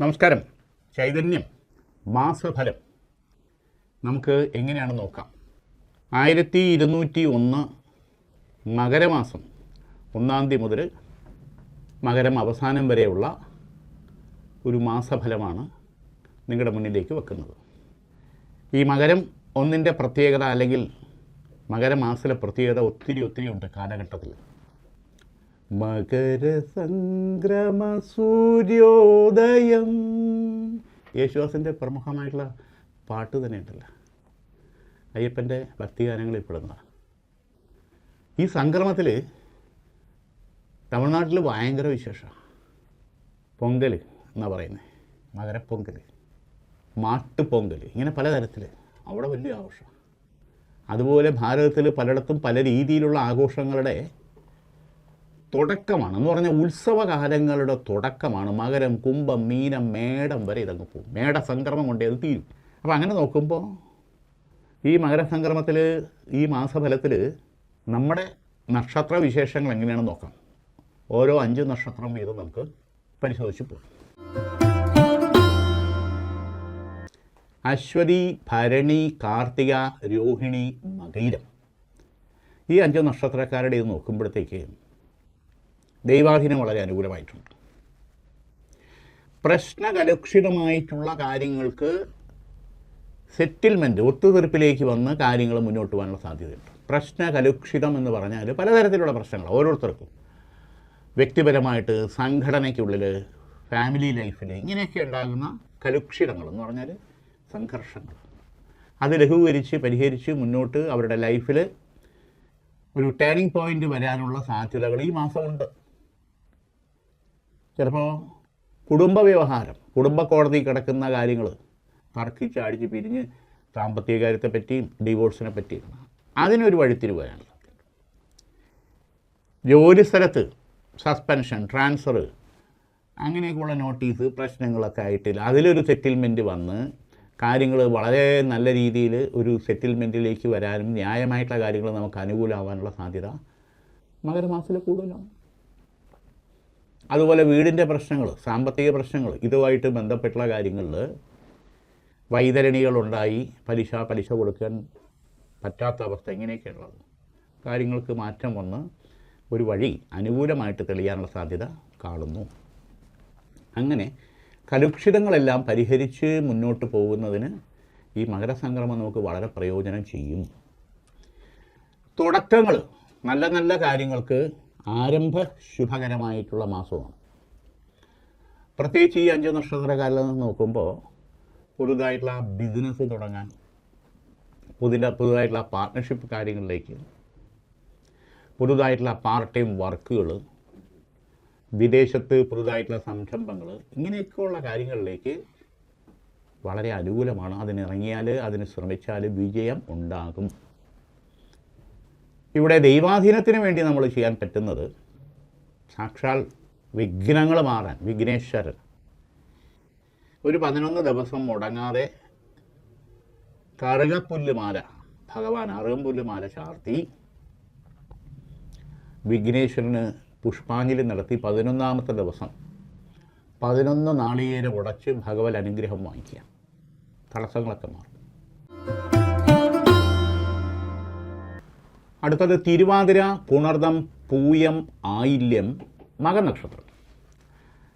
നമസ്കാരം. ചൈതന്യം. മാസഫലം. നമുക്ക് എങ്ങനെയാണ് നോക്കാം. ആയിരത്തി ഇരുന്നൂറ്റി ഒന്ന് മകരമാസം ഒന്നാം തീയതി മുതൽ മകരം അവസാനം വരെയുള്ള ഒരു മാസഫലമാണ് നിങ്ങളുടെ മുന്നിലേക്ക് വെക്കുന്നത്. ഈ മകരം ഒന്നിന്റെ പ്രത്യേകത അല്ലെങ്കിൽ മകരമാസത്തിലെ പ്രത്യേകത ഒത്തിരി ഒത്തിരി ഉണ്ട് കാലഘട്ടത്തിൽ. മകരസംക്രമ സൂര്യോദയം യേശുദാസിന്റെ പ്രമുഖമായിട്ടുള്ള പാട്ട് തന്നെ ഉണ്ടല്ലോ. അയ്യപ്പന്റെ ഭക്തിഗാനങ്ങളിൽ പെടുന്നതാണ്. ഈ സംക്രമത്തിൽ തമിഴ്നാട്ടിൽ ഭയങ്കര വിശേഷമാണ്. പൊങ്കൽ എന്നാണ് പറയുന്നത്. മകരപ്പൊങ്കൽ മാട്ടുപൊങ്കൽ ഇങ്ങനെ പലതരത്തിൽ. അവിടെ വലിയ ആഘോഷം അതുപോലെ ഭാരതത്തിൽ പലയിടത്തും പല രീതിയിലുള്ള ആഘോഷങ്ങളുടെ തുടക്കമാണ് എന്ന് പറഞ്ഞാൽ ഉത്സവകാലങ്ങളുടെ തുടക്കമാണ്. മകരം കുംഭം മീനം മേടം വരെ ഇതങ്ങ് പോകും. മേട സംക്രമം കൊണ്ടേ അത് തീരും. അപ്പോൾ അങ്ങനെ നോക്കുമ്പോൾ ഈ മകരസംക്രമത്തിൽ ഈ മാസഫലത്തിൽ നമ്മുടെ നക്ഷത്ര വിശേഷങ്ങൾ എങ്ങനെയാണെന്ന് നോക്കാം. ഓരോ അഞ്ച് നക്ഷത്രം വീതം നമുക്ക് പരിശോധിച്ച് പോകും. അശ്വതി ഭരണി കാർത്തിക രോഹിണി മകൈരം. ഈ അഞ്ച് നക്ഷത്രക്കാരുടെ ഇത് നോക്കുമ്പോഴത്തേക്ക് ദൈവാധീനം വളരെ അനുകൂലമായിട്ടുണ്ട്. പ്രശ്നകലുഷിതമായിട്ടുള്ള കാര്യങ്ങൾക്ക് സെറ്റിൽമെന്റ് ഒത്തുതീർപ്പിലേക്ക് വന്ന് കാര്യങ്ങൾ മുന്നോട്ട് പോകാനുള്ള സാധ്യതയുണ്ട്. പ്രശ്നകലുഷിതം എന്ന് പറഞ്ഞാൽ പലതരത്തിലുള്ള പ്രശ്നങ്ങൾ ഓരോരുത്തർക്കും. വ്യക്തിപരമായിട്ട് സംഘടനയ്ക്കുള്ളിൽ ഫാമിലി ലൈഫിൽ ഇങ്ങനെയൊക്കെ ഉണ്ടാകുന്ന കലുഷിതങ്ങൾ എന്ന് പറഞ്ഞാൽ സംഘർഷങ്ങൾ. അത് ലഘൂകരിച്ച് പരിഹരിച്ച് മുന്നോട്ട് അവരുടെ ലൈഫിൽ ഒരു ടേണിംഗ് പോയിന്റ് വരാനുള്ള സാധ്യതകൾ ഈ മാസമുണ്ട്. ചിലപ്പോൾ കുടുംബ വ്യവഹാരം കുടുംബ കോടതി കിടക്കുന്ന കാര്യങ്ങൾ തർക്കിച്ചാടിച്ച് പിരിഞ്ഞ് സാമ്പത്തിക കാര്യത്തെ പറ്റിയും ഡിവോഴ്സിനെ പറ്റിയും അതിനൊരു വഴിത്തിരിവാണ് ജോലി സ്ഥലത്ത് സസ്പെൻഷൻ ട്രാൻസ്ഫർ അങ്ങനെയൊക്കെയുള്ള നോട്ടീസ് പ്രശ്നങ്ങളൊക്കെ ആയിട്ടില്ല. അതിലൊരു സെറ്റിൽമെന്റ് വന്ന് കാര്യങ്ങൾ വളരെ നല്ല രീതിയിൽ ഒരു സെറ്റിൽമെന്റിലേക്ക് വരാനും ന്യായമായിട്ടുള്ള കാര്യങ്ങൾ നമുക്ക് അനുകൂലമാവാനുള്ള സാധ്യത മകരമാസത്തിൽ കൂടുതലാണ്. അതുപോലെ വീടിന്റെ പ്രശ്നങ്ങൾ സാമ്പത്തിക പ്രശ്നങ്ങൾ ഇതുമായിട്ട് ബന്ധപ്പെട്ടുള്ള കാര്യങ്ങളിൽ വൈതരണികളുണ്ടായി പലിശ പലിശ കൊടുക്കാൻ പറ്റാത്ത അവസ്ഥ ഇങ്ങനെയൊക്കെയുള്ളത് കാര്യങ്ങൾക്ക് മാറ്റം വന്ന് ഒരു വഴി അനുകൂലമായിട്ട് തെളിയാനുള്ള സാധ്യത കാണുന്നു. അങ്ങനെ കലുഷിതങ്ങളെല്ലാം പരിഹരിച്ച് മുന്നോട്ട് പോകുന്നതിന് ഈ മകരസംക്രമം നമുക്ക് വളരെ പ്രയോജനം ചെയ്യും. തുടക്കങ്ങൾ നല്ല നല്ല കാര്യങ്ങൾക്ക് ആരംഭ ശുഭകരമായിട്ടുള്ള മാസമാണ്. പ്രത്യേകിച്ച് ഈ അഞ്ച് നക്ഷത്രകാലം നോക്കുമ്പോൾ പുതുതായിട്ടുള്ള ബിസിനസ് തുടങ്ങാൻ പുതിയ പുതുതായിട്ടുള്ള പാർട്ട്ണർഷിപ്പ് കാര്യങ്ങളിലേക്ക് പുതുതായിട്ടുള്ള പാർട്ട് ടൈം വർക്കുകൾ വിദേശത്ത് പുതുതായിട്ടുള്ള സംരംഭങ്ങൾ ഇങ്ങനെയൊക്കെയുള്ള കാര്യങ്ങളിലേക്ക് വളരെ അനുകൂലമാണ്. അതിനിറങ്ങിയാൽ അതിന് ശ്രമിച്ചാൽ വിജയം ഉണ്ടാകും. ഇവിടെ ദൈവാധീനത്തിന് വേണ്ടി നമ്മൾ ചെയ്യാൻ പറ്റുന്നത് സാക്ഷാൽ വിഘ്നങ്ങൾ മാറാൻ വിഘ്നേശ്വരൻ. ഒരു പതിനൊന്ന് ദിവസം മുടങ്ങാതെ കറുകപ്പുല്ലുമാല ഭഗവാൻ അറുകമ്പുല്ലുമാല ചാർത്തി വിഘ്നേശ്വരന് പുഷ്പാഞ്ജലി നടത്തി പതിനൊന്നാമത്തെ ദിവസം. പതിനൊന്ന് നാളികേരം ഉടച്ച് ഭഗവത് അനുഗ്രഹം വാങ്ങിക്കുക. തടസ്സങ്ങളൊക്കെ മാറും. അടുത്തത് തിരുവാതിര പുണർദം പൂയം ആയില്യം മകൻ നക്ഷത്രം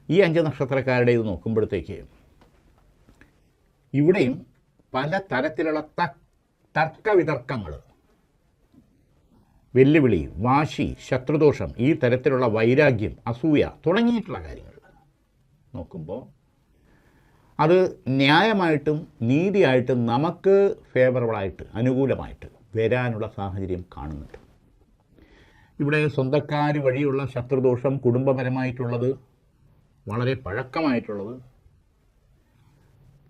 ഈ അഞ്ച് നക്ഷത്രക്കാരുടെ ഇത് നോക്കുമ്പോഴത്തേക്ക് ഇവിടെയും പല തരത്തിലുള്ള ത തർക്കവിതർക്കങ്ങൾ വെല്ലുവിളി വാശി ശത്രുദോഷം ഈ തരത്തിലുള്ള വൈരാഗ്യം അസൂയ തുടങ്ങിയിട്ടുള്ള കാര്യങ്ങൾ. നോക്കുമ്പോൾ അത് ന്യായമായിട്ടും നീതിയായിട്ടും നമുക്ക് ഫേവറബിളായിട്ട് അനുകൂലമായിട്ട് വരാനുള്ള സാഹചര്യം കാണുന്നുണ്ട്. ഇവിടെ സ്വന്തക്കാർ വഴിയുള്ള ശത്രുദോഷം കുടുംബപരമായിട്ടുള്ളത് വളരെ പഴക്കമായിട്ടുള്ളത്.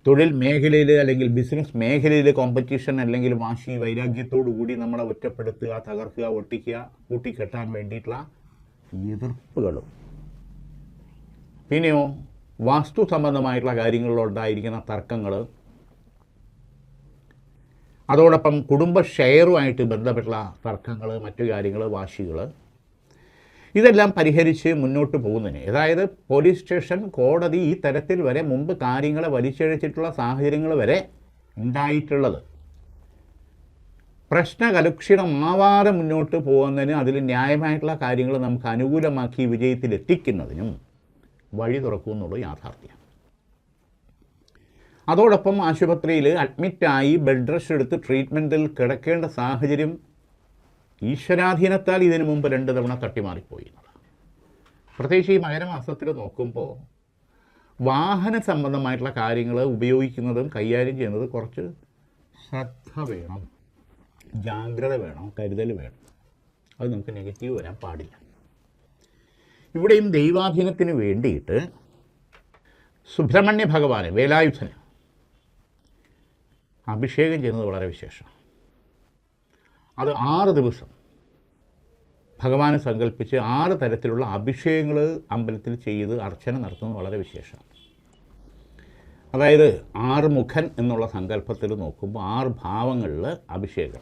തൊഴിൽ മേഖലയിൽ അല്ലെങ്കിൽ ബിസിനസ് മേഖലയിൽ കോമ്പറ്റീഷൻ അല്ലെങ്കിൽ വാശി വൈരാഗ്യത്തോടു കൂടി നമ്മളെ ഒറ്റപ്പെടുത്തുക തകർക്കുക ഒട്ടിക്കുക കൂട്ടിക്കെട്ടാൻ വേണ്ടിയിട്ടുള്ള എതിർപ്പുകളും. പിന്നെയോ വാസ്തു സംബന്ധമായിട്ടുള്ള കാര്യങ്ങളിലുണ്ടായിരിക്കുന്ന തർക്കങ്ങൾ അതോടൊപ്പം കുടുംബ ഷെയറുമായിട്ട് ബന്ധപ്പെട്ടുള്ള തർക്കങ്ങൾ മറ്റു കാര്യങ്ങൾ വാശികൾ ഇതെല്ലാം പരിഹരിച്ച് മുന്നോട്ട് പോകുന്നതിന്. അതായത് പോലീസ് സ്റ്റേഷൻ കോടതി ഈ തരത്തിൽ വരെ മുമ്പ് കാര്യങ്ങളെ വലിച്ചഴിച്ചിട്ടുള്ള സാഹചര്യങ്ങൾ വരെ ഉണ്ടായിട്ടുള്ളത്. പ്രശ്നകലുഷിതമാവാതെ മുന്നോട്ട് പോകുന്നതിന് അതിൽ ന്യായമായിട്ടുള്ള കാര്യങ്ങൾ നമുക്ക് അനുകൂലമാക്കി വിജയത്തിലെത്തിക്കുന്നതിനും വഴി തുറക്കുമെന്നുള്ളത് യാഥാർത്ഥ്യം. അതോടൊപ്പം ആശുപത്രിയിൽ അഡ്മിറ്റായി ബെഡ് റെസ്റ്റ് എടുത്ത് ട്രീറ്റ്മെന്റിൽ കിടക്കേണ്ട സാഹചര്യം ഈശ്വരാധീനത്താൽ ഇതിനു മുമ്പ് രണ്ട് തവണ തട്ടിമാറിപ്പോയി പ്രത്യേകിച്ച് ഈ മകരമാസത്തിൽ നോക്കുമ്പോൾ വാഹന സംബന്ധമായിട്ടുള്ള കാര്യങ്ങൾ ഉപയോഗിക്കുന്നതും കൈകാര്യം ചെയ്യുന്നത് കുറച്ച് ശ്രദ്ധ വേണം ജാഗ്രത വേണം കരുതൽ വേണം. അത് നമുക്ക് നെഗറ്റീവ് വരാൻ പാടില്ല. ഇവിടെയും ദൈവാധീനത്തിന് വേണ്ടിയിട്ട് സുബ്രഹ്മണ്യ ഭഗവാന് വേലായുധന് അഭിഷേകം ചെയ്യുന്നത് വളരെ വിശേഷം. അത് ആറ് ദിവസം. ഭഗവാനെ സങ്കല്പിച്ച് ആറ് തരത്തിലുള്ള അഭിഷേകങ്ങൾ അമ്പലത്തിൽ ചെയ്ത് അർച്ചന നടത്തുന്നത് വളരെ വിശേഷമാണ് അതായത് ആറ് മുഖൻ എന്നുള്ള സങ്കല്പത്തിൽ നോക്കുമ്പോൾ ആറ് ഭാവങ്ങളിൽ അഭിഷേകം.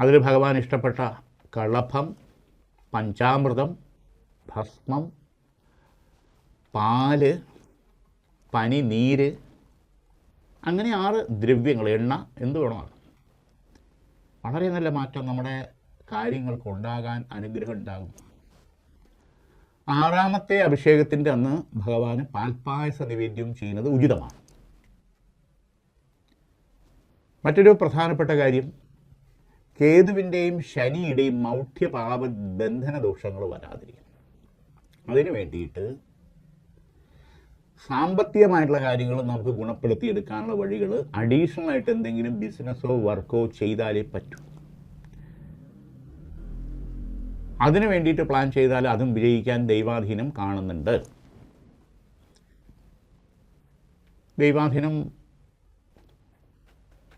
അതിൽ ഭഗവാൻ ഇഷ്ടപ്പെട്ട കളഭം പഞ്ചാമൃതം ഭസ്മം പാൽ പനി നീര് അങ്ങനെ ആറ് ദ്രവ്യങ്ങൾ എണ്ണ എന്ത് വേണമാണ് വളരെ നല്ല മാറ്റം നമ്മുടെ കാര്യങ്ങൾക്ക് ഉണ്ടാകാൻ അനുഗ്രഹം ഉണ്ടാകും. ആറാമത്തെ അഭിഷേകത്തിന്റെ അന്ന് ഭഗവാന് പാൽപ്പായസ നിവേദ്യം ചെയ്യുന്നത് ഉചിതമാണ്. മറ്റൊരു പ്രധാനപ്പെട്ട കാര്യം കേതുവിന്റെയും ശനിയുടെയും മൗഢ്യപാപ ബന്ധന ദോഷങ്ങൾ വരാതിരിക്കും അതിനു വേണ്ടിയിട്ട് സാമ്പത്തികമായിട്ടുള്ള കാര്യങ്ങൾ നമുക്ക് ഗുണപ്പെടുത്തിയെടുക്കാനുള്ള വഴികൾ അഡീഷണൽ ആയിട്ട് എന്തെങ്കിലും ബിസിനസ്സോ വർക്കോ ചെയ്താലേ പറ്റൂ. അതിനു വേണ്ടിയിട്ട് പ്ലാൻ ചെയ്താൽ അതും വിജയിക്കാൻ ദൈവാധീനം കാണുന്നുണ്ട്. ദൈവാധീനം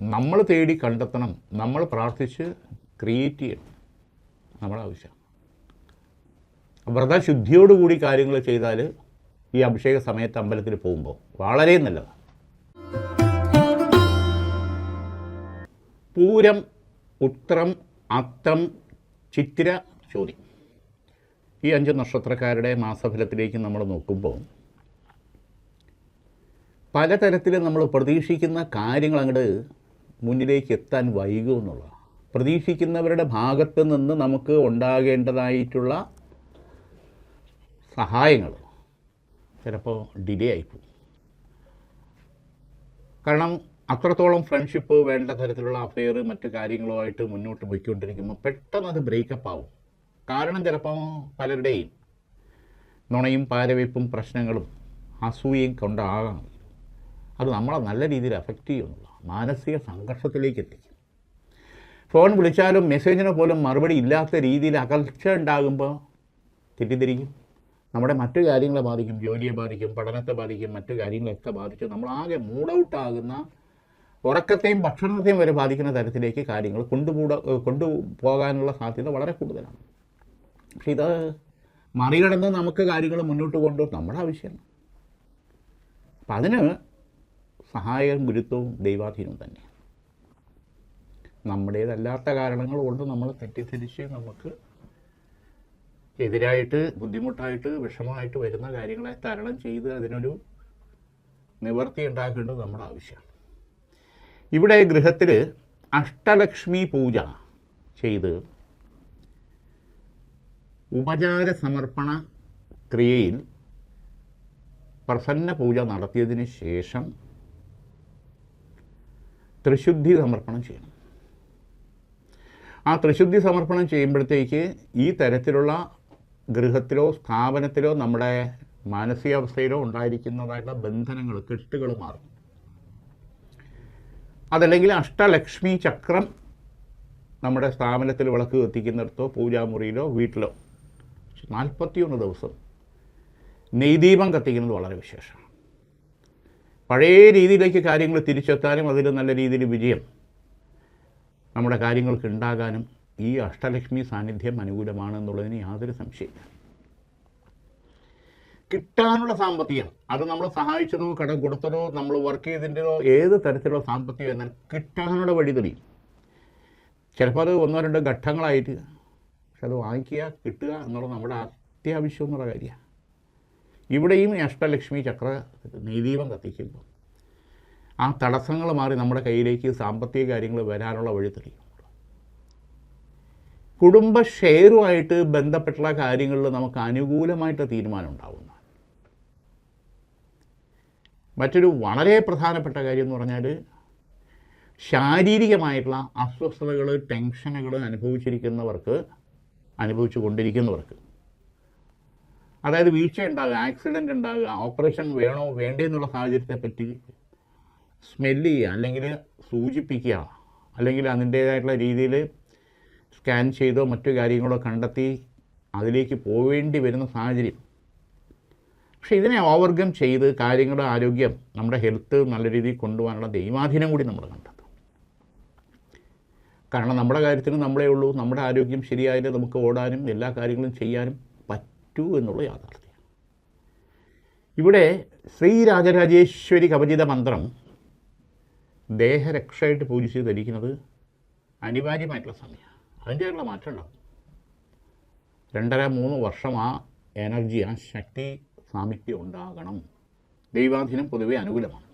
നമ്മൾ തേടി കണ്ടെത്തണം. നമ്മൾ പ്രാർത്ഥിച്ച് ക്രിയേറ്റ് ചെയ്യണം. നമ്മുടെ ആവശ്യം വ്രതശുദ്ധിയോടുകൂടി കാര്യങ്ങൾ ചെയ്താൽ ഈ അഭിഷേക സമയത്ത് അമ്പലത്തിൽ പോകുമ്പോൾ. വളരെ നല്ലതാണ് പൂരം ഉത്രം അത്തം ചിത്തിര ചോതി. ഈ അഞ്ച് നക്ഷത്രക്കാരുടെ മാസഫലത്തിലേക്ക് നമ്മൾ നോക്കുമ്പോൾ പലതരത്തിൽ നമ്മൾ പ്രതീക്ഷിക്കുന്ന കാര്യങ്ങൾ അങ്ങോട്ട് മുന്നിലേക്ക് എത്താൻ വൈകും എന്നുള്ളതാണ് പ്രതീക്ഷിക്കുന്നവരുടെ ഭാഗത്ത് നിന്ന് നമുക്ക് ഉണ്ടാകേണ്ടതായിട്ടുള്ള സഹായങ്ങൾ ചിലപ്പോൾ ഡിലേ ആയിപ്പോകും കാരണം അത്രത്തോളം ഫ്രണ്ട്ഷിപ്പ് വേണ്ട തരത്തിലുള്ള അഫെയർ മറ്റു കാര്യങ്ങളുമായിട്ട് മുന്നോട്ട് പോയിക്കൊണ്ടിരിക്കുമ്പോൾ പെട്ടെന്ന് അത് ബ്രേക്കപ്പ് ആവും. കാരണം ചിലപ്പോൾ പലരുടെയും നുണയും പാരവയ്പ്പും പ്രശ്നങ്ങളും അസൂയയും കൊണ്ടാകാം. അത് നമ്മളെ നല്ല രീതിയിൽ അഫക്റ്റ് ചെയ്യുന്നുള്ള മാനസിക സംഘർഷത്തിലേക്ക് എത്തിക്കും. ഫോൺ വിളിച്ചാലും മെസ്സേജിന് പോലും മറുപടി ഇല്ലാത്ത രീതിയിൽ അകൽച്ച ഉണ്ടാകുമ്പോൾ തെറ്റിദ്ധരിക്കും. നമ്മുടെ മറ്റു കാര്യങ്ങളെ ബാധിക്കും ജോലിയെ ബാധിക്കും പഠനത്തെ ബാധിക്കും മറ്റു കാര്യങ്ങളൊക്കെ മൂഡ് നമ്മളാകെ മൂഡൌട്ടാകുന്ന ഉറക്കത്തെയും ഭക്ഷണത്തെയും വരെ ബാധിക്കുന്ന തരത്തിലേക്ക് കാര്യങ്ങൾ കൊണ്ടുപോട കൊണ്ടുപോകാനുള്ള സാധ്യത വളരെ കൂടുതലാണ്. പക്ഷെ ഇത് മറികടന്ന് നമുക്ക് കാര്യങ്ങൾ മുന്നോട്ട് കൊണ്ടു നമ്മുടെ ആവശ്യമാണ്. അപ്പം അതിന് സഹായവും ഗുരുത്വവും ദൈവാധീനവും തന്നെ നമ്മുടേതല്ലാത്ത കാരണങ്ങൾ കൊണ്ട് നമ്മൾ തെറ്റിദ്ധരിച്ച് നമുക്ക് എതിരായിട്ട് ബുദ്ധിമുട്ടായിട്ട് വിഷമമായിട്ട് വരുന്ന കാര്യങ്ങളെ തരണം ചെയ്ത് അതിനൊരു നിവർത്തി ഉണ്ടാക്കേണ്ടത് നമ്മുടെ ആവശ്യമാണ്. ഇവിടെ ഗൃഹത്തിൽ അഷ്ടലക്ഷ്മി പൂജ ചെയ്ത് ഉപചാര സമർപ്പണ ക്രിയയിൽ പ്രസന്ന പൂജ നടത്തിയതിന് ശേഷം ത്രിശുദ്ധി സമർപ്പണം ചെയ്യണം. ആ ത്രിശുദ്ധി സമർപ്പണം ചെയ്യുമ്പോഴത്തേക്ക് ഈ തരത്തിലുള്ള ഗൃഹത്തിലോ സ്ഥാപനത്തിലോ നമ്മുടെ മാനസികാവസ്ഥയിലോ ഉണ്ടായിരിക്കുന്നതായിട്ടുള്ള ബന്ധനങ്ങൾ കെട്ടുകൾ മാറും. അതല്ലെങ്കിൽ അഷ്ടലക്ഷ്മി ചക്രം നമ്മുടെ സ്ഥാപനത്തിൽ വിളക്ക് കത്തിക്കുന്നിടത്തോ പൂജാമുറിയിലോ വീട്ടിലോ. നാൽപ്പത്തിയൊന്ന് ദിവസം നെയ്ദീപം കത്തിക്കുന്നത് വളരെ വിശേഷമാണ് പഴയ രീതിയിലേക്ക് കാര്യങ്ങൾ തിരിച്ചെത്താനും അതിൽ നല്ല രീതിയിൽ വിജയം നമ്മുടെ കാര്യങ്ങൾക്ക് ഉണ്ടാകാനും ഈ അഷ്ടലക്ഷ്മി സാന്നിധ്യം അനുകൂലമാണെന്നുള്ളതിന് യാതൊരു സംശയമില്ല. കിട്ടാനുള്ള സാമ്പത്തികം അത് നമ്മൾ സഹായിച്ചതോ കടം കൊടുത്തതോ നമ്മൾ വർക്ക് ചെയ്തതിന്റെതോ ഏത് തരത്തിലുള്ള സാമ്പത്തികം എന്നാൽ കിട്ടാനുള്ള വഴി തെളിയും. ചിലപ്പോൾ അത് ഒന്നോ രണ്ടോ ഘട്ടങ്ങളായിട്ട് പക്ഷെ അത് വാങ്ങിക്കുക കിട്ടുക എന്നുള്ളത് നമ്മുടെ അത്യാവശ്യം എന്നുള്ള കാര്യമാണ്. ഇവിടെയും അഷ്ടലക്ഷ്മി ചക്ര നീതീപം കത്തിക്കുമ്പോൾ ആ തടസ്സങ്ങൾ മാറി നമ്മുടെ കയ്യിലേക്ക് സാമ്പത്തിക കാര്യങ്ങൾ വരാനുള്ള വഴി തെളിയും. കുടുംബ ഷെയറുമായിട്ട് ബന്ധപ്പെട്ടുള്ള കാര്യങ്ങളിൽ നമുക്ക് അനുകൂലമായിട്ട് തീരുമാനം ഉണ്ടാവുന്ന മറ്റൊരു വളരെ പ്രധാനപ്പെട്ട കാര്യം എന്ന് പറഞ്ഞാൽ ശാരീരികമായിട്ടുള്ള അസ്വസ്ഥതകൾ ടെൻഷനുകൾ അനുഭവിച്ചിരിക്കുന്നവർക്ക് അനുഭവിച്ചു കൊണ്ടിരിക്കുന്നവർക്ക്. അതായത് വീഴ്ച ഉണ്ടാകുക ആക്സിഡന്റ് ഉണ്ടാകുക ഓപ്പറേഷൻ വേണോ വേണ്ടേ എന്നുള്ള സാഹചര്യത്തെ പറ്റി സ്മെല്ല് ചെയ്യുക അല്ലെങ്കിൽ സൂചിപ്പിക്കുക അല്ലെങ്കിൽ അതിന്റേതായിട്ടുള്ള രീതിയിൽ സ്കാൻ ചെയ്തോ മറ്റു കാര്യങ്ങളോ കണ്ടെത്തി അതിലേക്ക് പോവേണ്ടി വരുന്ന സാഹചര്യം. പക്ഷേ ഇതിനെ ഓവർകം ചെയ്ത് കാര്യങ്ങളുടെ ആരോഗ്യം നമ്മുടെ ഹെൽത്ത് നല്ല രീതിയിൽ കൊണ്ടുപോകാനുള്ള ദൈവാധീനം കൂടി നമ്മൾ കണ്ടെത്തും. കാരണം നമ്മുടെ കാര്യത്തിന് നമ്മളേ ഉള്ളൂ. നമ്മുടെ ആരോഗ്യം ശരിയായാലേ നമുക്ക് ഓടാനും എല്ലാ കാര്യങ്ങളും ചെയ്യാനും പറ്റൂ എന്നുള്ള യാഥാർത്ഥ്യം. ഇവിടെ ശ്രീരാജരാജേശ്വരി കവചിത മന്ത്രം ദേഹരക്ഷയായിട്ട് പൂജിച്ച് ധരിക്കുന്നത് അനിവാര്യമായിട്ടുള്ള സമയമാണ്. അതിന്റെയുള്ള മാറ്റം രണ്ടര മൂന്ന് വർഷം ആ എനർജി ആ ശക്തി സാമീപ്യം ഉണ്ടാകണം. ദൈവാധീനം പൊതുവെ അനുകൂലമാണ്.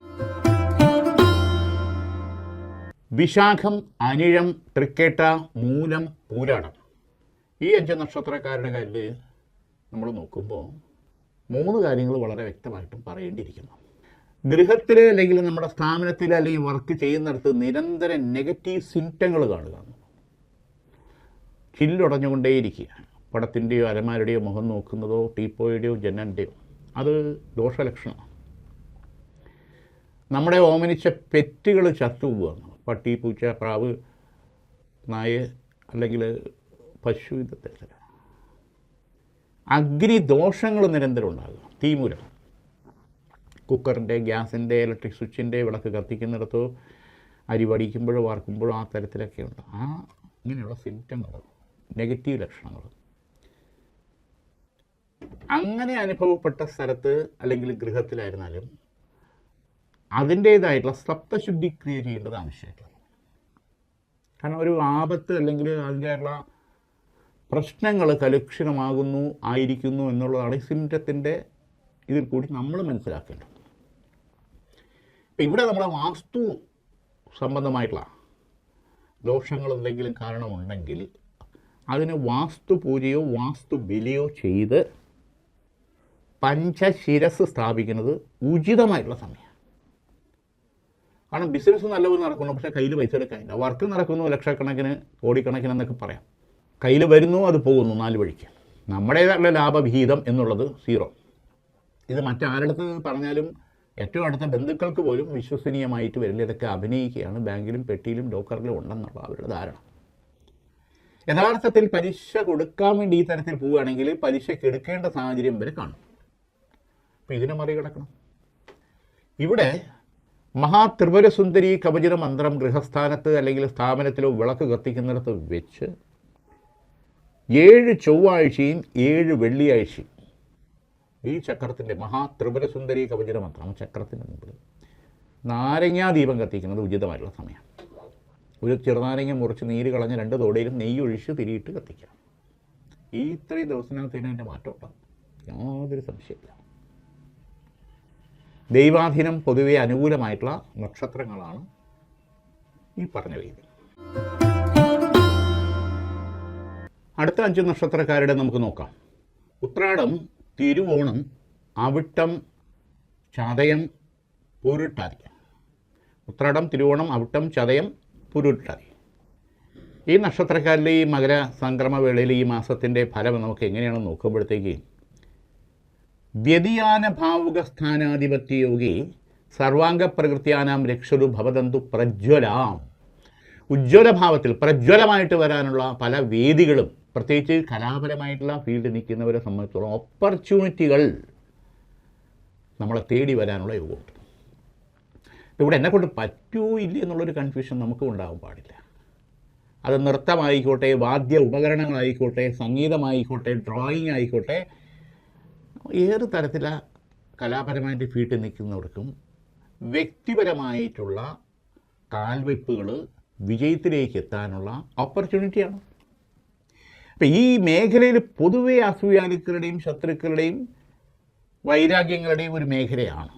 വിശാഖം അനിഴം തൃക്കേട്ട മൂലം പൂരാടം. ഈ അഞ്ച് നക്ഷത്രക്കാരുടെ കാര്യത്തിൽ നമ്മൾ നോക്കുമ്പോൾ മൂന്ന് കാര്യങ്ങൾ വളരെ വ്യക്തമായിട്ടും പറയേണ്ടിയിരിക്കുന്നു. ഗൃഹത്തിലെ അല്ലെങ്കിൽ നമ്മുടെ സ്ഥാപനത്തിൽ അല്ലെങ്കിൽ വർക്ക് ചെയ്യുന്നിടത്ത് നിരന്തരം നെഗറ്റീവ് സിംറ്റങ്ങൾ കാണുക. ചില്ലുടഞ്ഞുകൊണ്ടേയിരിക്കുക പടത്തിന്റെയോ അലമാരുടെയോ മുഖം നോക്കുന്നതോ ടീപ്പോയുടെയോ ജനന്റെയോ. അത് ദോഷലക്ഷണമാണ്. നമ്മുടെ ഓമനിച്ച പെറ്റുകൾ ചത്തുപോകുകയാണ് പട്ടി പൂച്ച പ്രാവ് നായ അല്ലെങ്കിൽ പശു ഇതൊക്കെ അഗ്നിദോഷങ്ങൾ നിരന്തരം ഉണ്ടാകും. തീമൂലം. കുക്കറിന്റെ ഗ്യാസിന്റെ ഇലക്ട്രിക് സ്വിച്ചിന്റെ വിളക്ക് കത്തിക്കുന്നിടത്തോ അരി വടിക്കുമ്പോഴോ വാർക്കുമ്പോഴോ ആ തരത്തിലൊക്കെ ഉണ്ട്. ആ ഇങ്ങനെയുള്ള സിംറ്റങ്ങൾ നെഗറ്റീവ് ലക്ഷണങ്ങൾ. അങ്ങനെ അനുഭവപ്പെട്ട സ്ഥലത്ത് അല്ലെങ്കിൽ ഗൃഹത്തിലായിരുന്നാലും അതിന്റേതായിട്ടുള്ള സപ്തശുദ്ധി ക്രിയ ചെയ്യേണ്ടത് ആവശ്യമായിട്ടുള്ളത് കാരണം ഒരു ആപത്ത് അല്ലെങ്കിൽ അതിന്റെതായിട്ടുള്ള പ്രശ്നങ്ങൾ കലുഷിതമാകുന്നു ആയിരിക്കുന്നു എന്നുള്ളതാണ് ഈ സിംറ്റത്തിന്റെ ഇതിൽ കൂടി നമ്മൾ മനസ്സിലാക്കേണ്ടത്. ഇപ്പം ഇവിടെ നമ്മുടെ വാസ്തു സംബന്ധമായിട്ടുള്ള ദോഷങ്ങൾ എന്തെങ്കിലും കാരണമുണ്ടെങ്കിൽ അതിന് വാസ്തു പൂജയോ വാസ്തു ബലിയോ ചെയ്ത് പഞ്ചശിരസ് സ്ഥാപിക്കുന്നത് ഉചിതമായിട്ടുള്ള സമയമാണ്. കാരണം ബിസിനസ് നല്ലപോലെ നടക്കുന്നു പക്ഷേ കയ്യിൽ പൈസ എടുക്കാനില്ല. വർക്ക് നടക്കുന്നു ലക്ഷക്കണക്കിന് കോടിക്കണക്കിന് എന്നൊക്കെ പറയാം. കയ്യിൽ വരുന്നു അത് പോകുന്നു നാല് വഴിക്ക്. നമ്മുടേതായിട്ടുള്ള ലാഭവിഹിതം എന്നുള്ളത് സീറോ. ഇത് മറ്റാരടുത്ത് പറഞ്ഞാലും ഏറ്റവും അടുത്ത ബന്ധുക്കൾക്ക് പോലും വിശ്വസനീയമായിട്ട് വരില്ല. ഇതൊക്കെ അഭിനയിക്കുകയാണ്. ബാങ്കിലും പെട്ടിയിലും ലോക്കറിലും ഉണ്ടെന്നുള്ള അവരുടെ ധാരണ. യഥാർത്ഥത്തിൽ പലിശ കൊടുക്കാൻ വേണ്ടി ഈ തരത്തിൽ പോവുകയാണെങ്കിൽ പലിശയ്ക്ക് എടുക്കേണ്ട സാഹചര്യം വരെ കാണും. അപ്പം ഇതിനെ മറികടക്കണം. ഇവിടെ മഹാത്രിപുരസുന്ദരി കവചിത മന്ത്രം ഗൃഹസ്ഥാനത്ത് അല്ലെങ്കിൽ സ്ഥാപനത്തിലോ വിളക്ക് കത്തിക്കുന്നിടത്ത് വെച്ച് ഏഴ് ചൊവ്വാഴ്ചയും ഏഴ് വെള്ളിയാഴ്ചയും ഈ ചക്രത്തിന്റെ മഹാത്രിപുരസുന്ദരി കവചിത മന്ത്രം ചക്രത്തിന്റെ മുമ്പിൽ നാരങ്ങാ ദീപം കത്തിക്കുന്നത് ഉചിതമായിട്ടുള്ള സമയം ഒരു ചെറുനാരങ്ങ മുറിച്ച് നീര് കളഞ്ഞ് രണ്ട് തോടയിലും നെയ്യ് ഒഴിച്ച് തിരിയിട്ട് കത്തിക്കാം. ഈ ഇത്രയും ദിവസത്തിനകത്തിന് അതിന്റെ മാറ്റം ഉണ്ടാകും യാതൊരു സംശയമില്ല ദൈവാധീനം പൊതുവെ അനുകൂലമായിട്ടുള്ള നക്ഷത്രങ്ങളാണ് ഈ പറഞ്ഞ രീതി അടുത്ത അഞ്ച് നക്ഷത്രക്കാരുടെ നമുക്ക് നോക്കാം. ഉത്രാടം തിരുവോണം അവിട്ടം ചതയം പൂരുട്ടാതി ഉത്രാടം തിരുവോണം അവിട്ടം ചതയം പൂരുട്ടാതി ഈ നക്ഷത്രക്കാരിലെ ഈ മകര സംക്രമ വേളയിൽ ഈ മാസത്തിന്റെ ഫലം നമുക്ക് എങ്ങനെയാണെന്ന് നോക്കുമ്പോഴത്തേക്ക് വ്യതിയാന ഭാവുക സ്ഥാനാധിപത്യ യോഗി സർവാംഗ പ്രകൃത്യാനാം രക്ഷരു ഭവതന്തു പ്രജ്വലാം. ഉജ്ജ്വലഭാവത്തിൽ പ്രജ്വലമായിട്ട് വരാനുള്ള പല വേദികളും പ്രത്യേകിച്ച് കലാപരമായിട്ടുള്ള ഫീൽഡ് നിൽക്കുന്നവരെ സംബന്ധിച്ചിടത്തോളം ഓപ്പർച്യൂണിറ്റികൾ നമ്മളെ തേടി വരാനുള്ള യോഗമുണ്ട്. ഇവിടെ എന്നെ കൊണ്ട് പറ്റൂ ഇല്ല എന്നുള്ളൊരു കൺഫ്യൂഷൻ നമുക്ക് ഉണ്ടാകാൻ പാടില്ല. അത് നൃത്തമായിക്കോട്ടെ വാദ്യ ഉപകരണങ്ങളായിക്കോട്ടെ സംഗീതമായിക്കോട്ടെ ഡ്രോയിങ് ആയിക്കോട്ടെ ഏത് തരത്തില കലാപരമായിട്ട് ഫീട്ട് നിൽക്കുന്നവർക്കും വ്യക്തിപരമായിട്ടുള്ള കാൽവയ്പ്പുകൾ വിജയത്തിലേക്ക് എത്താനുള്ള ഓപ്പർച്യൂണിറ്റിയാണ് അപ്പം ഈ മേഖലയിൽ പൊതുവെ അസൂയാലുക്കളുടെയും ശത്രുക്കളുടെയും വൈരാഗ്യങ്ങളുടെയും ഒരു മേഖലയാണ്.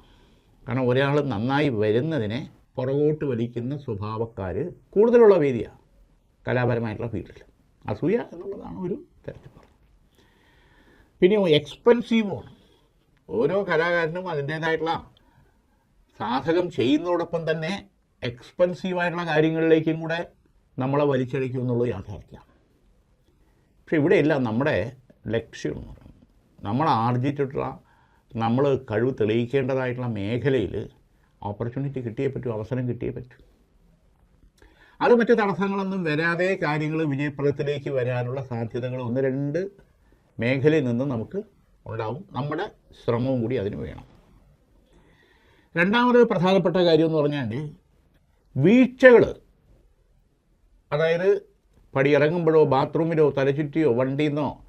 കാരണം ഒരാൾ നന്നായി വരുന്നതിനെ പുറകോട്ട് വലിക്കുന്ന സ്വഭാവക്കാർ കൂടുതലുള്ള വേദിയാണ് കലാപരമായിട്ടുള്ള ഫീൽഡിൽ. അസൂയ എന്നുള്ളതാണ് ഒരു തരത്തിൽ പറഞ്ഞത് പിന്നെ എക്സ്പെൻസീവാണ് ഓരോ കലാകാരനും അതിന്റേതായിട്ടുള്ള സാധകം ചെയ്യുന്നതോടൊപ്പം തന്നെ എക്സ്പെൻസീവായിട്ടുള്ള കാര്യങ്ങളിലേക്കും കൂടെ നമ്മളെ വലിച്ചടിക്കും എന്നുള്ളത് യാഥാർത്ഥ്യമാണ്. പക്ഷെ ഇവിടെയല്ല നമ്മുടെ ലക്ഷ്യം എന്ന് പറയുന്നത് നമ്മൾ ആർജിച്ചിട്ടുള്ള നമ്മൾ കഴിവ് തെളിയിക്കേണ്ടതായിട്ടുള്ള മേഖലയിൽ ഓപ്പർച്യൂണിറ്റി കിട്ടിയേ പറ്റൂ അവസരം കിട്ടിയേ പറ്റൂ. അത് മറ്റു തടസ്സങ്ങളൊന്നും വരാതെ കാര്യങ്ങൾ വിജയപ്രദത്തിലേക്ക് വരാനുള്ള സാധ്യതകൾ ഒന്ന് രണ്ട് മേഖലയിൽ നിന്ന് നമുക്ക് ഉണ്ടാവും. നമ്മുടെ ശ്രമവും കൂടി അതിന് വേണം. രണ്ടാമത് പ്രധാനപ്പെട്ട കാര്യം എന്ന് പറഞ്ഞാൽ വീഴ്ചകൾ അതായത് പടിയിറങ്ങുമ്പോഴോ ബാത്റൂമിലോ തലചുറ്റിയോ വണ്ടിയിൽ നിന്നോ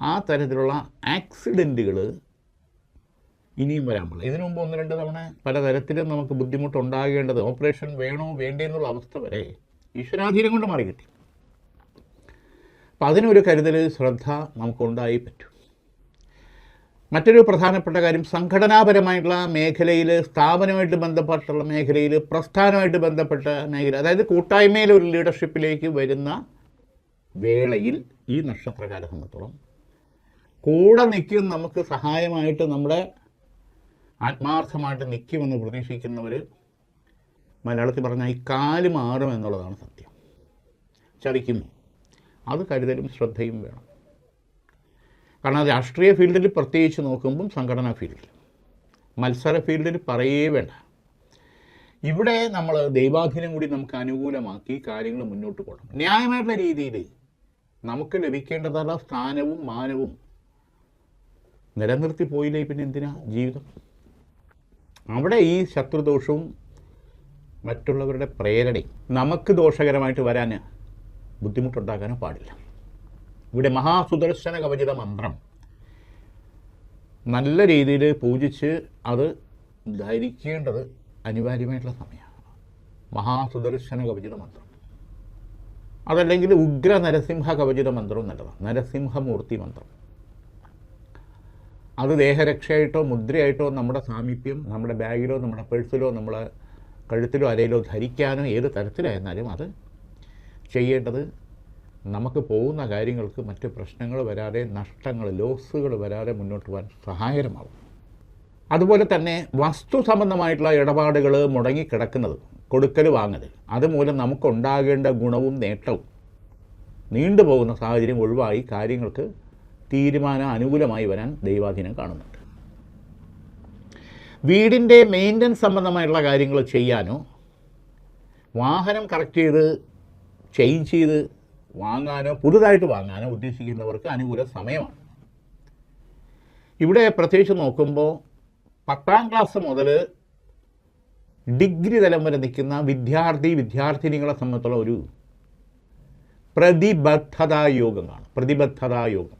ആ തരത്തിലുള്ള ആക്സിഡന്റുകൾ ഇനിയും വരാൻ പാടില്ല ഇതിനു മുമ്പ് ഒന്ന് രണ്ട് തവണ പലതരത്തിലും നമുക്ക് ബുദ്ധിമുട്ടുണ്ടാകേണ്ടത് ഓപ്പറേഷൻ വേണോ വേണ്ടേ എന്നുള്ള അവസ്ഥ വരെ ഈശ്വരാധീനം കൊണ്ട് മാറി കിട്ടി. അപ്പം അതിനൊരു കരുതൽ ശ്രദ്ധ നമുക്കുണ്ടായി പറ്റൂ. മറ്റൊരു പ്രധാനപ്പെട്ട കാര്യം സംഘടനാപരമായിട്ടുള്ള മേഖലയിൽ സ്ഥാപനമായിട്ട് ബന്ധപ്പെട്ടുള്ള മേഖലയിൽ പ്രസ്ഥാനമായിട്ട് ബന്ധപ്പെട്ട മേഖല അതായത് കൂട്ടായ്മയിൽ ഒരു ലീഡർഷിപ്പിലേക്ക് വരുന്ന വേളയിൽ ഈ നക്ഷത്രകാരെ സംബന്ധിച്ചോളം കൂടെ നിൽക്കും നമുക്ക് സഹായമായിട്ട് നമ്മുടെ ആത്മാർത്ഥമായിട്ട് നിൽക്കുമെന്ന് പ്രതീക്ഷിക്കുന്നവർ മലയാളത്തിൽ പറഞ്ഞാൽ ഈ കാൽ മാറും എന്നുള്ളതാണ് സത്യം. ചതിക്കുന്നു അത് കരുതലും ശ്രദ്ധയും വേണം. കാരണം രാഷ്ട്രീയ ഫീൽഡിൽ പ്രത്യേകിച്ച് നോക്കുമ്പം സംഘടനാ ഫീൽഡിൽ. മത്സര ഫീൽഡിൽ പറയേ വേണ്ട. ഇവിടെ നമ്മൾ ദൈവാധീനം കൂടി നമുക്ക് അനുകൂലമാക്കി കാര്യങ്ങൾ മുന്നോട്ട് പോകണം. ന്യായമായിട്ടുള്ള രീതിയിൽ നമുക്ക് ലഭിക്കേണ്ടതുള്ള സ്ഥാനവും മാനവും നിലനിർത്തി പോയില്ലേ പിന്നെ എന്തിനാ? ജീവിതം. അവിടെ ഈ ശത്രുദോഷവും മറ്റുള്ളവരുടെ പ്രേരണയും നമുക്ക് ദോഷകരമായിട്ട് വരാൻ ബുദ്ധിമുട്ടുണ്ടാക്കാനോ പാടില്ല. ഇവിടെ മഹാസുദർശന കവചിത മന്ത്രം. നല്ല രീതിയിൽ പൂജിച്ച് അത് ധരിക്കേണ്ടത് അനിവാര്യമായിട്ടുള്ള സമയമാണ്. മഹാസുദർശന കവചിത മന്ത്രം. അതല്ലെങ്കിൽ ഉഗ്ര നരസിംഹ കവചിത മന്ത്രവും നല്ലതാണ്. നരസിംഹമൂർത്തി മന്ത്രം. അത് ദേഹരക്ഷയായിട്ടോ മുദ്രയായിട്ടോ നമ്മുടെ സാമീപ്യം നമ്മുടെ ബാഗിലോ നമ്മുടെ പേഴ്സിലോ നമ്മളെ കഴുത്തിലോ അരയിലോ ധരിക്കാനോ ഏത് തരത്തിലായിരുന്നാലും അത് ചെയ്യേണ്ടത് നമുക്ക് പോകുന്ന കാര്യങ്ങൾക്ക് മറ്റ് പ്രശ്നങ്ങൾ വരാതെ നഷ്ടങ്ങൾ ലോസുകൾ വരാതെ മുന്നോട്ട് പോകാൻ സഹായകരമാകും അതുപോലെ തന്നെ വസ്തു സംബന്ധമായിട്ടുള്ള ഇടപാടുകൾ മുടങ്ങിക്കിടക്കുന്നത് കൊടുക്കൽ വാങ്ങൽ അതുമൂലം നമുക്കുണ്ടാകേണ്ട ഗുണവും നേട്ടവും നീണ്ടുപോകുന്ന സാഹചര്യം ഒഴിവായി കാര്യങ്ങൾക്ക് തീരുമാനം അനുകൂലമായി വരാൻ ദൈവാധീനം കാണുന്നുണ്ട്. വീടിന്റെ മെയിന്റനൻസ് സംബന്ധമായിട്ടുള്ള കാര്യങ്ങൾ ചെയ്യാനോ വാഹനം കറക്റ്റ് ചെയ്ത് ചേഞ്ച് ചെയ്ത് വാങ്ങാനോ പുതുതായിട്ട് വാങ്ങാനോ ഉദ്ദേശിക്കുന്നവർക്ക് അനുകൂല സമയമാണ്. ഇവിടെ പ്രത്യേകിച്ച് നോക്കുമ്പോൾ പത്താം ക്ലാസ് മുതൽ ഡിഗ്രി തലം വരെ നിൽക്കുന്ന വിദ്യാർത്ഥി വിദ്യാർത്ഥിനികളെ സംബന്ധിച്ചുള്ള ഒരു പ്രതിബദ്ധതായോഗം കാണും പ്രതിബദ്ധതാ യോഗം.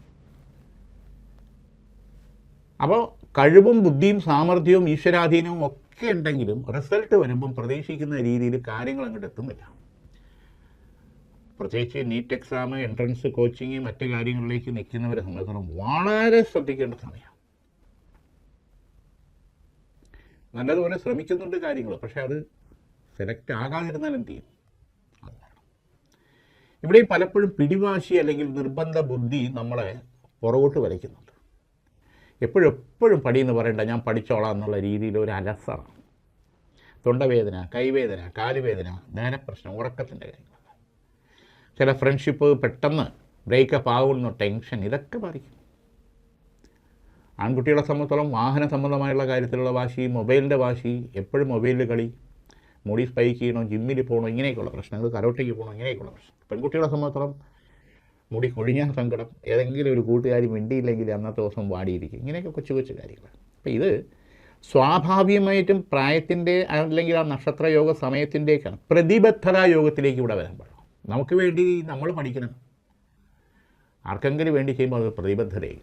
അപ്പോൾ കഴിവും ബുദ്ധിയും സാമർഥ്യവും ഈശ്വരാധീനവും ഒക്കെ ഉണ്ടെങ്കിലും റിസൾട്ട് വരുമ്പം പ്രതീക്ഷിക്കുന്ന രീതിയിൽ കാര്യങ്ങൾ അങ്ങോട്ട് എത്തുന്നില്ല. പ്രത്യേകിച്ച് നീറ്റ് എക്സാം എൻട്രൻസ് കോച്ചിങ് മറ്റു കാര്യങ്ങളിലേക്ക് നിൽക്കുന്നവരെ സംബന്ധിച്ചിടത്തോളം വളരെ ശ്രദ്ധിക്കേണ്ട സമയമാണ് നല്ലതുപോലെ ശ്രമിക്കുന്നുണ്ട് കാര്യങ്ങൾ പക്ഷേ അത് സെലക്ട് ആകാതിരുന്നാൽ എന്ത് ചെയ്യും? ഇവിടെ പലപ്പോഴും പിടിവാശി അല്ലെങ്കിൽ നിർബന്ധ ബുദ്ധി നമ്മളെ പുറകോട്ട് വരയ്ക്കുന്നുണ്ട്. എപ്പോഴും എപ്പോഴും പടിയെന്ന് പറയണ്ട ഞാൻ പഠിച്ചോളാം എന്നുള്ള രീതിയിൽ ഒരു അലസറ. തൊണ്ടവേദന കൈവേദന കാലുവേദന ദഹനപ്രശ്നം ഉറക്കത്തിന്റെ കാര്യങ്ങൾ ചില ഫ്രണ്ട്ഷിപ്പ് പെട്ടെന്ന് ബ്രേക്കപ്പ് ആകുന്ന ടെൻഷൻ ഇതൊക്കെ ബാധിക്കും. ആൺകുട്ടികളെ സംബന്ധിച്ചോളം വാഹന സംബന്ധമായുള്ള കാര്യത്തിലുള്ള വാശി മൊബൈലിന്റെ വാശി എപ്പോഴും മൊബൈലിൽ കളി മുടി സ്പൈക്ക് ചെയ്യണോ ജിമ്മിൽ പോകണോ ഇങ്ങനെയൊക്കെയുള്ള പ്രശ്നങ്ങൾ കരോട്ടയ്ക്ക് പോകണോ ഇങ്ങനെയൊക്കെയുള്ള പ്രശ്നം പെൺകുട്ടികളെ സംബന്ധിച്ചോളം മുടി കൊഴിഞ്ഞാൻ സങ്കടം ഏതെങ്കിലും ഒരു കൂട്ടുകാരി മിണ്ടിയില്ലെങ്കിൽ അന്നത്തെ ദിവസം വാടിയിരിക്കും. ഇങ്ങനെയൊക്കെ കൊച്ചു കൊച്ചു കാര്യങ്ങൾ അപ്പോൾ ഇത് സ്വാഭാവികമായിട്ടും പ്രായത്തിന്റെ അല്ലെങ്കിൽ ആ നക്ഷത്രയോഗ സമയത്തിന്റെയൊക്കെയാണ് പ്രതിബദ്ധതാ യോഗത്തിലേക്ക് ഇവിടെ വരാൻ പാടില്ല. നമുക്ക് വേണ്ടി നമ്മൾ പഠിക്കണം. ആർക്കെങ്കിലും വേണ്ടി ചെയ്യുമ്പോൾ അത് പ്രതിബദ്ധതയായി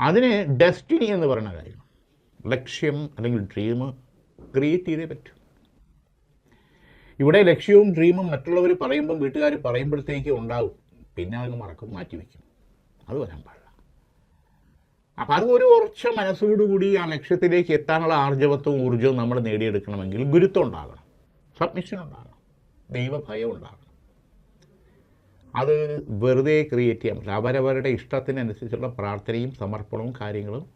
അതിന് ഡെസ്റ്റിനി എന്ന് പറയുന്ന കാര്യം ലക്ഷ്യം അല്ലെങ്കിൽ ഡ്രീം ക്രിയേറ്റ് ചെയ്തേ പറ്റൂ. ഇവിടെ ലക്ഷ്യവും ഡ്രീമും മറ്റുള്ളവർ പറയുമ്പം വീട്ടുകാർ പറയുമ്പോഴത്തേക്ക് ഉണ്ടാകും പിന്നെ അതങ്ങ് മറക്കും മാറ്റി വയ്ക്കും. അത് വരാൻ പാടില്ല. അപ്പം അത് ഒരു ഉറച്ച മനസ്സോടുകൂടി ആ ലക്ഷ്യത്തിലേക്ക് എത്താനുള്ള ആർജവത്വവും ഊർജവും നമ്മൾ നേടിയെടുക്കണമെങ്കിൽ ഗുരുത്വം ഉണ്ടാകണം. സബ്മിഷൻ ഉണ്ടാകണം. ദൈവഭയം ഉണ്ടാകണം. അത് വെറുതെ ക്രിയേറ്റ് ചെയ്യാൻ പറ്റില്ല. അവരവരുടെ ഇഷ്ടത്തിനനുസരിച്ചുള്ള പ്രാർത്ഥനയും സമർപ്പണവും കാര്യങ്ങളും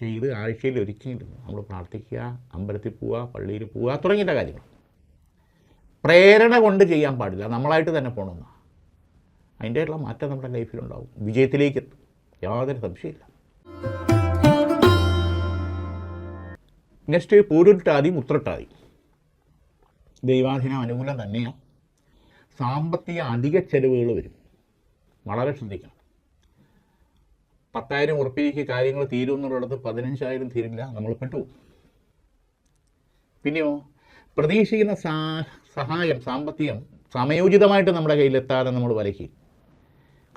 ചെയ്ത് ആഴ്ചയിൽ ഒരിക്കലും നമ്മൾ പ്രാർത്ഥിക്കുക അമ്പലത്തിൽ പോവുക പള്ളിയിൽ പോവുക തുടങ്ങിയ കാര്യങ്ങൾ. പ്രേരണ കൊണ്ട് ചെയ്യാൻ പാടില്ല. നമ്മളായിട്ട് തന്നെ പോകണമെന്നാണ് അതിന്റെയുള്ള മാറ്റം നമ്മുടെ ലൈഫിലുണ്ടാവും. വിജയത്തിലേക്ക് എത്തും. യാതൊരു സംശയമില്ല നെക്സ്റ്റ് പൂരുട്ടാതി മുത്രട്ടാതി. ദൈവാധീനം അനുകൂലം തന്നെയാണ് സാമ്പത്തിക അധിക ചെലവുകൾ വരും. വളരെ ശ്രദ്ധിക്കണം. പത്തായിരം ഉറപ്പിലേക്ക് കാര്യങ്ങൾ തീരും എന്നുള്ളിടത്ത് പതിനഞ്ചായിരം തീരില്ല നമ്മൾ പെട്ടു. പിന്നെയോ പ്രതീക്ഷിക്കുന്ന സഹായം സാമ്പത്തികം സമയോചിതമായിട്ട് നമ്മുടെ കയ്യിലെത്താതെ നമ്മൾ വലയ്ക്കും.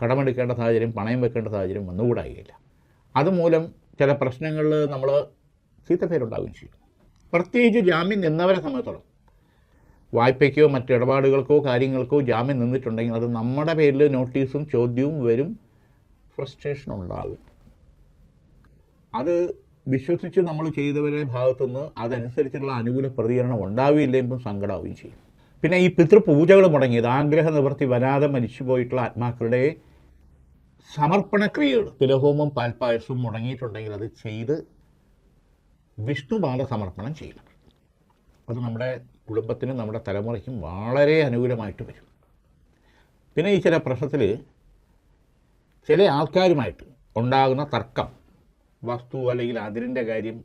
കടമെടുക്കേണ്ട സാഹചര്യം പണയം വെക്കേണ്ട സാഹചര്യം വന്നുകൂടായില്ല അതുമൂലം ചില പ്രശ്നങ്ങളിൽ നമ്മൾ ചീത്തപ്പേരുണ്ടാവുകയും ചെയ്യും. പ്രത്യേകിച്ച് ജാമ്യം നിന്നവരെ സംബന്ധിച്ചോളം. വായ്പയ്ക്കോ മറ്റു ഇടപാടുകൾക്കോ കാര്യങ്ങൾക്കോ ജാമ്യം നിന്നിട്ടുണ്ടെങ്കിൽ അത് നമ്മുടെ പേരിൽ നോട്ടീസും ചോദ്യവും വരും ഫ്രസ്ട്രേഷൻ ഉണ്ടാകും. അത് വിശ്വസിച്ച് നമ്മൾ ചെയ്തവരുടെ ഭാഗത്തുനിന്ന് അതനുസരിച്ചുള്ള അനുകൂല പ്രതികരണം ഉണ്ടാവുകയില്ലെങ്കിലും സങ്കടമാവുകയും ചെയ്യും. പിന്നെ ഈ പിതൃപൂജകൾ മുടങ്ങിയത് ആഗ്രഹ നിവൃത്തി വരാതെ മരിച്ചുപോയിട്ടുള്ള ആത്മാക്കളുടെ സമർപ്പണക്രിയകൾ തിലഹോമം പാൽപ്പായസവും മുടങ്ങിയിട്ടുണ്ടെങ്കിൽ അത് ചെയ്ത് വിഷ്ണുപാദ സമർപ്പണം ചെയ്യണം. അത് നമ്മുടെ കുടുംബത്തിനും നമ്മുടെ തലമുറയ്ക്കും വളരെ അനുകൂലമായിട്ട് വരും. പിന്നെ ഈ ചില പ്രശ്നത്തിൽ ചില ആൾക്കാരുമായിട്ട് ഉണ്ടാകുന്ന തർക്കം വസ്തു അല്ലെങ്കിൽ അതിരിന്റെ കാര്യം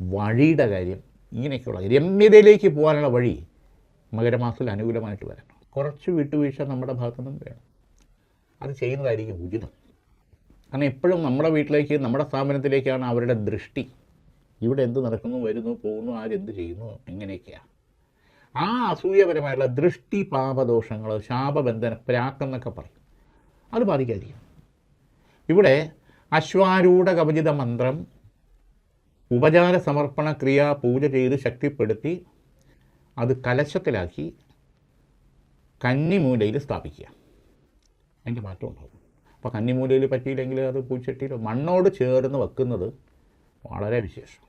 വഴിയുടെ കാര്യം ഇങ്ങനെയൊക്കെയുള്ള രമ്യതയിലേക്ക് പോകാനുള്ള വഴി മകരമാസത്തിൽ അനുകൂലമായിട്ട് വരണം. കുറച്ച് വിട്ടുവീഴ്ച നമ്മുടെ ഭാഗത്തുനിന്നും വേണം. അത് ചെയ്യുന്നതായിരിക്കും ഉചിതം. കാരണം എപ്പോഴും നമ്മുടെ വീട്ടിലേക്ക് നമ്മുടെ സ്ഥാപനത്തിലേക്കാണ് അവരുടെ ദൃഷ്ടി. ഇവിടെ എന്ത് നടക്കുന്നു വരുന്നു പോകുന്നു ആരെന്ത് ചെയ്യുന്നു എങ്ങനെയൊക്കെയാണ് ആ അസൂയപരമായുള്ള ദൃഷ്ടി പാപദോഷങ്ങൾ ശാപബന്ധന പ്രാക്കെന്നൊക്കെ പറയും. അത് ബാധിക്കാതിരിക്കും. ഇവിടെ അശ്വാരൂഢ കവചിത മന്ത്രം ഉപചാര സമർപ്പണ ക്രിയ പൂജ ചെയ്ത് ശക്തിപ്പെടുത്തി അത് കലശത്തിലാക്കി കന്നിമൂലയിൽ സ്ഥാപിക്കുക. അതിന്റെ മാറ്റം ഉണ്ടാകും അപ്പോൾ കന്നിമൂലയിൽ പറ്റിയില്ലെങ്കിൽ അത് പൂച്ചട്ടിയിലോ മണ്ണോട് ചേർന്ന് വെക്കുന്നത് വളരെ വിശേഷം.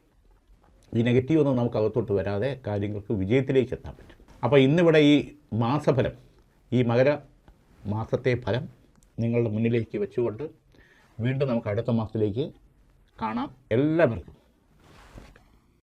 ഈ നെഗറ്റീവ് ഒന്നും നമുക്ക് അകത്തോട്ട് വരാതെ കാര്യങ്ങൾക്ക് വിജയത്തിലേക്ക് എത്താൻ പറ്റും. അപ്പോൾ ഇന്നിവിടെ ഈ മാസഫലം ഈ മകര മാസത്തെ ഫലം നിങ്ങളുടെ മുന്നിലേക്ക് വെച്ചുകൊണ്ട് വീണ്ടും നമുക്ക് അടുത്ത മാസത്തിലേക്ക് കാണാം. എല്ലാവർക്കും